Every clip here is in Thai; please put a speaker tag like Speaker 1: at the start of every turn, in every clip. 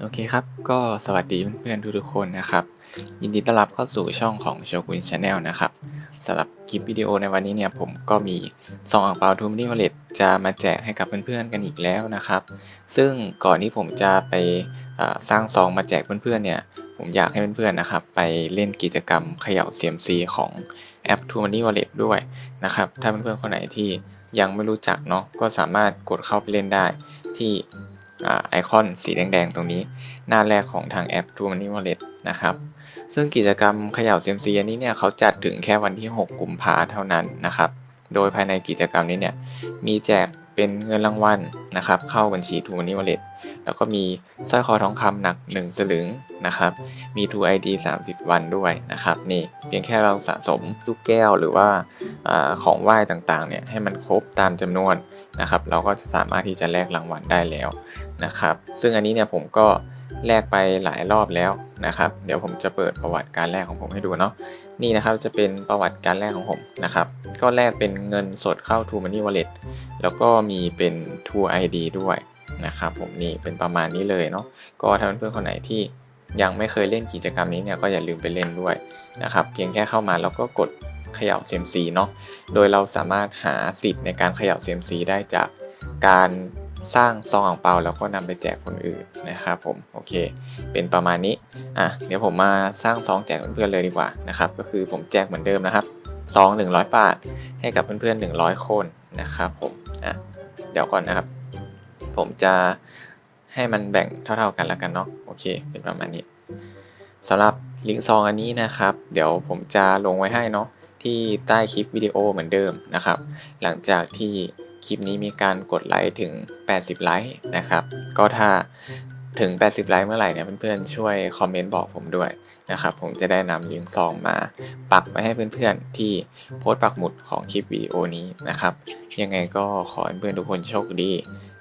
Speaker 1: โอเคครับ ก็สวัสดีเพื่อนๆทุกๆคนนะครับ ยินดีต้อนรับเข้าสู่ช่องของโชกุนชาแนลนะครับสำหรับคลิปวิดีโอในวันนี้เนี่ยผมก็มีซองอ่างเปาทูมินิวอลเล็ตจะมาแจกให้กับเพื่อนๆกันอีกแล้วนะครับ ซึ่งก่อนที่ผมจะไปสร้างซองมาแจกเพื่อนๆเนี่ยผมอยากให้เพื่อนๆนะครับ ไปเล่นกิจกรรมเขย่า CMC ของแอป t ู Money Wallet ด้วยนะครับ ถ้าเพื่อนๆคนไหนที่ยังไม่รู้จักเนาะก็สามารถกดเข้าไปเล่นได้ที่ ไอคอนสีแดง ๆ ตรงนี้ หน้าแรกของทางแอป True Money Wallet นะครับ ซึ่งกิจกรรมเขย่า CMC อันนี้เนี่ยเขาจัดถึงแค่วันที่ 6 กุมภาเท่านั้นนะครับ โดยภายในกิจกรรมนี้เนี่ยมีแจกเป็นเงินรางวัลนะครับ เข้าบัญชี True Money Wallet แล้วก็มีสร้อยคอทองคำหนัก 1 สลึงนะครับ มี True ID 30 วันด้วยนะครับ นี่เพียงแค่เราสะสมลูกแก้วหรือว่าอของไหว้ต่างๆเนี่ยให้มันครบตามจำนวน นะครับ เราก็จะสามารถที่จะแลกรางวัลได้แล้วนะครับ ซึ่งอันนี้เนี่ยผมก็แลกไปหลายรอบแล้วนะครับ เดี๋ยวผมจะเปิดประวัติการแลกของผมให้ดูเนาะนี่นะครับจะเป็นประวัติการแลกของผมนะครับ ก็แลกเป็นเงินสดเข้า True Money Wallet แล้วก็มีเป็น True ID ด้วยนะครับ ผมนี่เป็นประมาณนี้เลยเนาะก็ถ้าเพื่อนๆคนไหนที่ยังไม่เคยเล่นกิจกรรมนี้เนี่ยก็อย่าลืมไปเล่นด้วยนะครับ เพียงแค่เข้ามาแล้วก็กด เขย่า CMC เนาะ โดยเราสามารถหาสิทธิ์ในการเขย่า CMC ได้จากการสร้างซองอ่างเปาแล้วก็นำไปแจกคนอื่นนะครับผมโอเค เป็นประมาณนี้อะเดี๋ยวผมมาสร้างซองแจกเพื่อนๆเลยดีกว่านะครับก็คือผมแจกเหมือนเดิมนะครับซอง100 บาท ให้กับเพื่อนๆ 100 คนนะครับผมอะเดี๋ยวก่อนนะครับ ผมจะให้มันแบ่งเท่าๆกันแล้วกันเนาะโอเค เป็นประมาณนี้สำหรับลิงก์ซองอันนี้นะครับ เดี๋ยวผมจะลงไว้ให้เนาะ ที่ใต้คลิปวิดีโอเหมือนเดิมนะครับ หลังจากที่คลิปนี้มีการกดไลค์ถึง 80 ไลค์นะครับ ก็ถ้าถึง 80 ไลค์เมื่อไหร่เนี่ยเพื่อนๆช่วยคอมเมนต์บอกผมด้วยนะครับ ผมจะได้นำลิงก์ซองมาปักไว้ให้เพื่อนๆที่โพสต์ปักหมุดของคลิปวิดีโอนี้นะครับ ยังไงก็ขอให้เพื่อนทุกคนโชคดี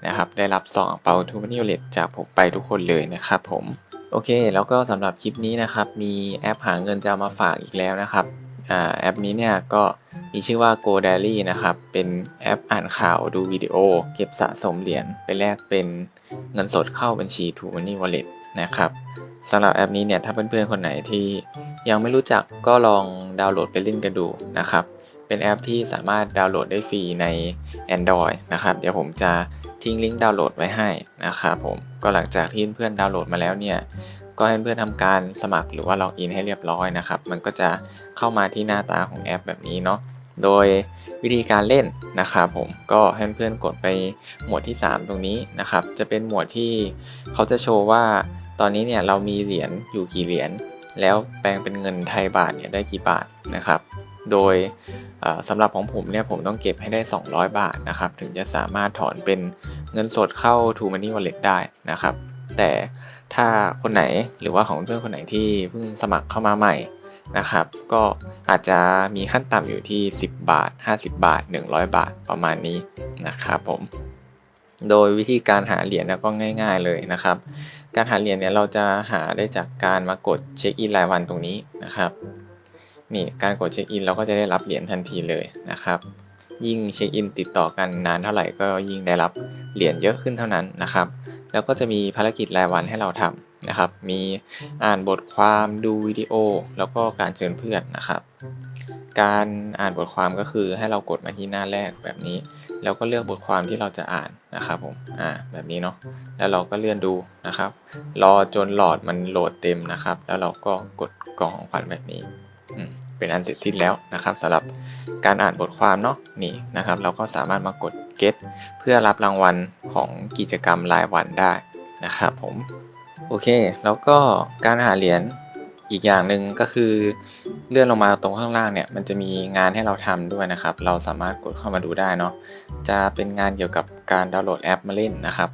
Speaker 1: นะครับ ได้รับซองเปาทูมานิวเลตจากผมไปทุกคนเลยนะครับผม โอเค แล้วก็สำหรับคลิปนี้นะครับ มีแอปหาเงินจะมาฝากอีกแล้วนะครับ แอปนี้เนี่ยก็มีชื่อว่า Go Diary นะครับ เป็นแอปอ่านข่าวดูวิดีโอ เก็บสะสมเหรียญไปแลกเป็นเงินสดเข้าบัญชี True Money Wallet นะครับสำหรับแอปนี้เนี่ยถ้าเพื่อนๆคนไหนที่ยังไม่รู้จักก็ลองดาวน์โหลดไปเล่นกันดูนะครับ เป็นแอปที่สามารถดาวน์โหลดได้ฟรีใน Android นะครับ เดี๋ยวผมจะทิ้งลิงก์ดาวน์โหลดไว้ให้นะครับผมก็หลังจากที่เพื่อนดาวน์โหลดมาแล้วเนี่ย ก็ให้เพื่อนทำการสมัครหรือว่าล็อกอินให้เรียบร้อยนะครับ มันก็จะเข้ามาที่หน้าตาของแอปแบบนี้เนาะ โดยวิธีการเล่นนะครับผมก็ให้เพื่อนกดไปหมวดที่ 3 ตรงนี้นะครับ จะเป็นหมวดที่เขาจะโชว์ว่าตอนนี้เนี่ยเรามีเหรียญอยู่กี่เหรียญแล้วแปลงเป็นเงินไทยบาทเนี่ยได้กี่บาทนะครับ โดยสำหรับของผมเนี่ยผมต้องเก็บให้ได้ 200 บาทนะครับ ถึงจะสามารถถอนเป็นเงินสดเข้า True Money Wallet ได้นะครับ แต่ ถ้าคนไหนหรือว่าของเพื่อนคนไหนที่เพิ่งสมัครเข้ามาใหม่นะครับ ก็อาจจะมีขั้นต่ำอยู่ที่ 10 บาท 50 บาท 100 บาทประมาณนี้นะครับผม โดยวิธีการหาเหรียญก็ง่าย ๆเลยนะครับ การหาเหรียญเนี่ยเราจะหาได้จากการมากดเช็คอินรายวันตรงนี้นะครับนี่การกดเช็คอินเราก็จะได้รับเหรียญทันทีเลยนะครับ ยิ่งเช็คอินติดต่อกันนานเท่าไหร่ก็ยิ่งได้รับเหรียญเยอะขึ้นเท่านั้นนะครับ แล้วก็จะมีภารกิจรายวันให้เราทำนะครับ มีอ่านบทความดูวิดีโอ แล้วก็การเชิญเพื่อนนะครับ การอ่านบทความก็คือให้เรากดมาที่หน้าแรกแบบนี้ แล้วก็เลือกบทความที่เราจะอ่านนะครับผมอ่าแบบนี้เนาะแล้วเราก็เลื่อนดูนะครับ รอจนหลอดมันโหลดเต็มนะครับ แล้วเราก็กดกล่องของขวัญแบบนี้เป็นอันเสร็จสิ้นแล้วนะครับสำหรับการอ่านบทความเนาะนี่นะครับ เราก็สามารถมากด get เพื่อรับรางวัลของกิจกรรมรายวันได้นะครับผมโอเค แล้วก็การหาเหรียญอีกอย่างหนึ่งก็คือเลื่อนลงมาตรงข้างล่างเนี่ยมันจะมีงานให้เราทำด้วยนะครับ เราสามารถกดเข้ามาดูได้เนาะจะเป็นงานเกี่ยวกับการดาวน์โหลดแอปมาเล่นนะครับ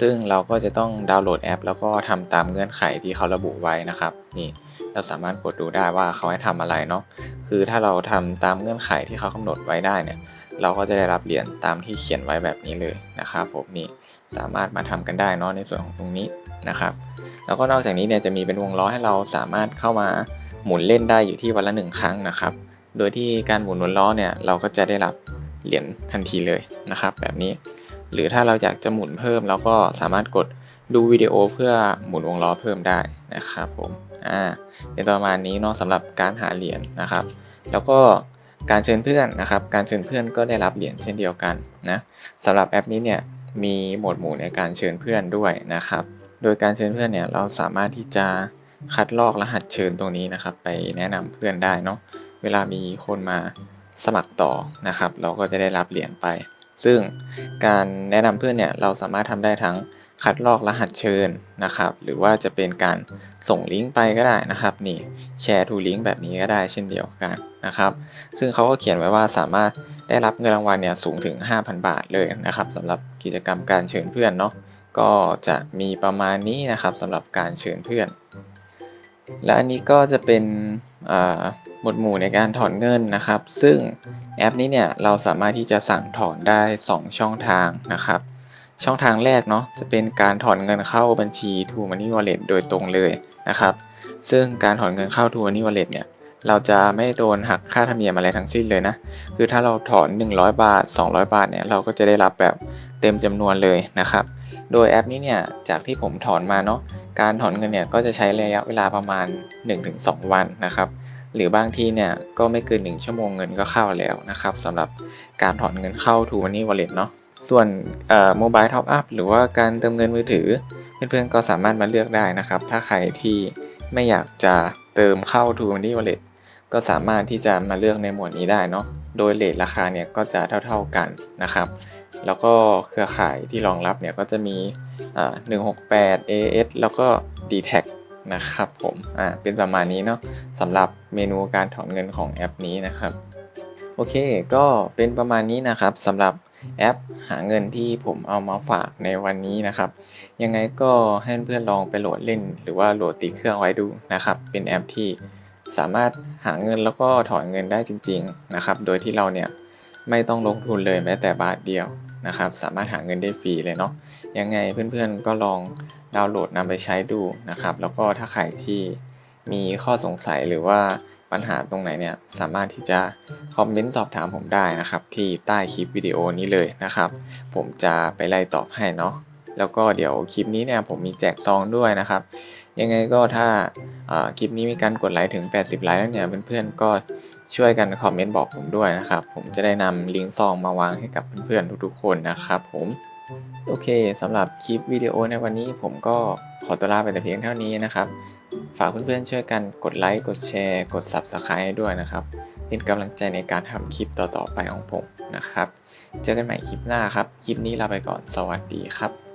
Speaker 1: ซึ่งเราก็จะต้องดาวน์โหลดแอป แล้วก็ทำตามเงื่อนไขที่เขาระบุไว้นะครับนี่เราสามารถกดดูได้ว่าเขาให้ทำอะไรเนาะคือถ้าเราทำตามเงื่อนไขที่เขากำหนดไว้ได้เนี่ย เราก็จะได้รับเหรียญตามที่เขียนไว้แบบนี้เลยนะครับผมนี่สามารถมาทำกันได้เนาะในส่วนของตรงนี้นะครับ แล้วก็นอกจากนี้เนี่ยจะมีเป็นวงล้อให้เราสามารถเข้ามาหมุนเล่นได้อยู่ที่วันละหนึ่งครั้งนะครับ โดยที่การหมุนวงล้อเนี่ยเราก็จะได้รับเหรียญทันทีเลยนะครับ แบบนี้ หรือถ้าเราอยากจะหมุนเพิ่มเราก็สามารถกดดูวิดีโอเพื่อหมุนวงล้อเพิ่มได้นะครับผม อ่าเป็นประมาณนี้เนาะสำหรับการหาเหรียญนะครับ แล้วก็ การเชิญเพื่อนนะครับ การเชิญเพื่อนก็ได้รับเหรียญเช่นเดียวกันนะสำหรับแอปนี้เนี่ยมีหมดหมู่ในการเชิญเพื่อนด้วยนะครับ โดยการเชิญเพื่อนเนี่ยเราสามารถที่จะคัดลอกรหัสเชิญตรงนี้นะครับ ไปแนะนำเพื่อนได้เนาะ เวลามีคนมาสมัครต่อนะครับ เราก็จะได้รับเหรียญไป ซึ่งการแนะนำเพื่อนเนี่ยเราสามารถทำได้ทั้ง คัดลอกรหัสเชิญนะครับ หรือว่าจะเป็นการส่งลิงก์ไปก็ได้นะครับ นี่แชร์ทูลิงก์แบบนี้ก็ได้เช่นเดียวกันนะครับ ซึ่งเขาก็เขียนไว้ว่าสามารถได้รับเงินรางวัลเนี่ยสูงถึง 5,000 บาทเลยนะครับสำหรับกิจกรรมการเชิญเพื่อนเนาะก็จะมีประมาณนี้นะครับสำหรับการเชิญเพื่อน และอันนี้ก็จะเป็นหมวดหมู่ในการถอนเงินนะครับ ซึ่งแอปนี้เนี่ยเราสามารถที่จะสั่งถอนได้ 2 ช่องทางนะครับ ช่องทางแรกเนาะจะเป็นการถอนเงินเข้าบัญชี True Money Wallet โดยตรงเลยนะครับ ซึ่งการถอนเงินเข้า True Money Wallet เนี่ยเราจะไม่โดนหักค่าธรรมเนียมอะไรทั้งสิ้นเลยนะ คือถ้าเราถอน 100 บาท 200 บาทเนี่ยเราก็จะได้รับแบบเต็มจำนวนเลยนะครับ โดยแอปนี้เนี่ยจากที่ผมถอนมาเนาะ การถอนเงินเนี่ยก็จะใช้ระยะเวลาประมาณ 1-2 วันนะครับ หรือบางทีเนี่ยก็ไม่เกิน 1 ชั่วโมงเงินก็เข้าแล้วนะครับสำหรับการถอนเงินเข้า True Money Wallet เนาะ ส่วนโมบายท็อปอัพหรือว่าการเติมเงินมือถือ เพื่อนๆก็สามารถมาเลือกได้นะครับ ถ้าใครที่ไม่อยากจะเติมเข้า True Money Wallet ก็สามารถที่จะมาเลือกในหมวดนี้ได้เนาะโดยเลทราคาเนี่ยก็จะเท่าๆกันนะครับ แล้วก็เครือข่ายที่รองรับเนี่ยก็จะมี168 AS แล้วก็ d t a c นะครับผมอ่าเป็นประมาณนี้เนาะสำหรับเมนูการถอนเงินของแอปนี้นะครับ โอเค ก็เป็นประมาณนี้นะครับสำหรับ แอปหาเงินที่ผมเอามาฝากในวันนี้นะครับ ยังไงก็ให้เพื่อนลองไปโหลดเล่น หรือว่าโหลดติดเครื่องไว้ดูนะครับ เป็นแอปที่สามารถหาเงินแล้วก็ถอนเงินได้จริง ๆนะครับ โดยที่เราเนี่ยไม่ต้องลงทุนเลยแม้แต่บาทเดียวนะครับ สามารถหาเงินได้ฟรีเลยเนาะยังไงเพื่อนๆก็ลองดาวน์โหลดนำไปใช้ดูนะครับ แล้วก็ถ้าใครที่มีข้อสงสัยหรือว่า ปัญหาตรงไหนเนี่ยสามารถที่จะคอมเมนต์สอบถามผมได้นะครับ ที่ใต้คลิปวิดีโอนี้เลยนะครับ ผมจะไปไล่ตอบให้เนาะแล้วก็เดี๋ยวคลิปนี้เนี่ยผมมีแจกซองด้วยนะครับ ยังไงก็ถ้าคลิปนี้มีการกดไลค์ถึง 80 ไลค์แล้วเนี่ยเพื่อนๆก็ช่วยกันคอมเมนต์บอกผมด้วยนะครับ ผมจะได้นำลิงก์ซองมาวางให้กับเพื่อนๆทุกๆ คนนะครับผมโอเคสำหรับคลิปวิดีโอในวันนี้ผมก็ขอตัวลาไปแต่เพียงเท่านี้นะครับ ฝากเพื่อนๆช่วยกันกดไลค์ กดแชร์ กด Subscribe ให้ด้วยนะครับ เป็นกำลังใจในการทำคลิปต่อๆไปของผมนะครับ เจอกันใหม่คลิปหน้าครับ คลิปนี้ลาไปก่อน สวัสดีครับ